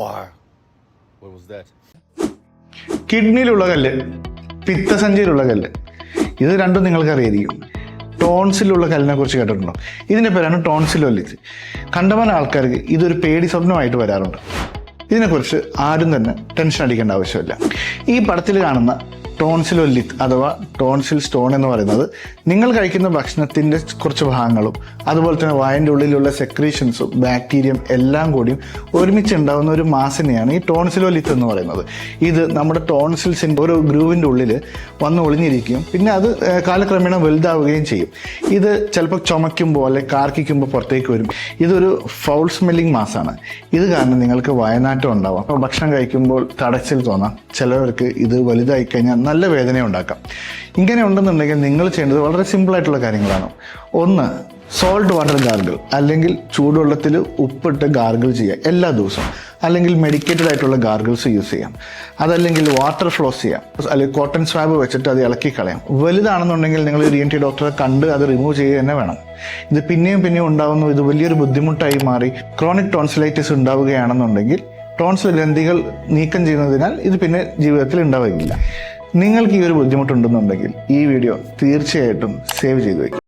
What was that? കിഡ്നിയിലുള്ള കല്ല് പിത്തസഞ്ചിയിലുള്ള കല്ല് ഇത് രണ്ടും നിങ്ങൾക്ക് അറിയായിരിക്കും. ടോൺസിലുള്ള കല്ലിനെ കുറിച്ച് കേട്ടിട്ടുണ്ടോ? ഇതിന്റെ പേരാണ് ടോൺസിലൊല്ലിച്ച് കണ്ടമാന ആൾക്കാർക്ക് ഇതൊരു പേടി സ്വപ്നമായിട്ട് വരാറുണ്ട്. ഇതിനെക്കുറിച്ച് ആരും തന്നെ ടെൻഷൻ അടിക്കേണ്ട ആവശ്യമില്ല. ഈ പടത്തിൽ കാണുന്ന ടോൺസിലോലിത്ത് അഥവാ ടോൺസിൽ സ്റ്റോൺ എന്ന് പറയുന്നത് നിങ്ങൾ കഴിക്കുന്ന ഭക്ഷണത്തിന്റെ കുറച്ച് ഭാഗങ്ങളും അതുപോലെ തന്നെ വായന്റെ ഉള്ളിലുള്ള സെക്രീഷൻസും ബാക്ടീരിയം എല്ലാം കൂടിയും ഒരുമിച്ച് ഉണ്ടാകുന്ന ഒരു മാസിനെയാണ് ഈ ടോൺസിലോലിത്ത് എന്ന് പറയുന്നത്. ഇത് നമ്മുടെ ടോൺസിൽസിന്റെ ഒരു ഗ്രൂവിന്റെ ഉള്ളിൽ വന്ന് ഒളിഞ്ഞിരിക്കുകയും പിന്നെ അത് കാലക്രമേണ വലുതാവുകയും ചെയ്യും. ഇത് ചിലപ്പോൾ ചുമയ്ക്കുമ്പോൾ അല്ലെങ്കിൽ കാർക്കിക്കുമ്പോൾ പുറത്തേക്ക് വരും. ഇതൊരു ഫൗൾ സ്മെല്ലിംഗ് മാസാണ്. ഇത് കാരണം നിങ്ങൾക്ക് വയനാറ്റം ഉണ്ടാവാം. ഭക്ഷണം കഴിക്കുമ്പോൾ തടച്ചിൽ തോന്നാം. ചിലവർക്ക് ഇത് വലുതായി കഴിഞ്ഞാൽ നല്ല വേദന ഉണ്ടാക്കാം. ഇങ്ങനെ ഉണ്ടെന്നുണ്ടെങ്കിൽ നിങ്ങൾ ചെയ്യേണ്ടത് വളരെ സിമ്പിൾ ആയിട്ടുള്ള കാര്യങ്ങളാണ്. ഒന്ന് സോൾട്ട് വാട്ടർ ഗാർഗിൾ അല്ലെങ്കിൽ ചൂടുവെള്ളത്തിൽ ഉപ്പിട്ട് ഗാർഗിൾ ചെയ്യുക എല്ലാ ദിവസവും. അല്ലെങ്കിൽ മെഡിക്കേറ്റഡ് ആയിട്ടുള്ള ഗാർഗിൾസ് യൂസ് ചെയ്യാം. അതല്ലെങ്കിൽ വാട്ടർ ഫ്ലോസ് ചെയ്യാം. അല്ലെങ്കിൽ കോട്ടൺ സ്വാബ് വെച്ചിട്ട് അത് ഇളക്കി കളയാം വലുതാണെന്നുണ്ടെങ്കിൽ നിങ്ങൾ ഒരു എൻ ടി ഡോക്ടറെ കണ്ട് അത് റിമൂവ് ചെയ്യുക തന്നെ വേണം. ഇത് പിന്നെയും പിന്നെയും ഉണ്ടാകുന്നു ഇത് വലിയൊരു ബുദ്ധിമുട്ടായി മാറി. ക്രോണിക് ടോൺസിലൈറ്റിസ് ഉണ്ടാവുകയാണെന്നുണ്ടെങ്കിൽ ടോൺസിൽ ഗ്രന്ഥികൾ നീക്കം ചെയ്യുന്നതിനാൽ ഇത് പിന്നെ ജീവിതത്തിൽ ഉണ്ടാവുകയില്ല. നിങ്ങൾക്ക് ഈ ഒരു ബുദ്ധിമുട്ടുണ്ടെന്നുണ്ടെങ്കിൽ ഈ വീഡിയോ തീർച്ചയായിട്ടും സേവ് ചെയ്തു വയ്ക്കുക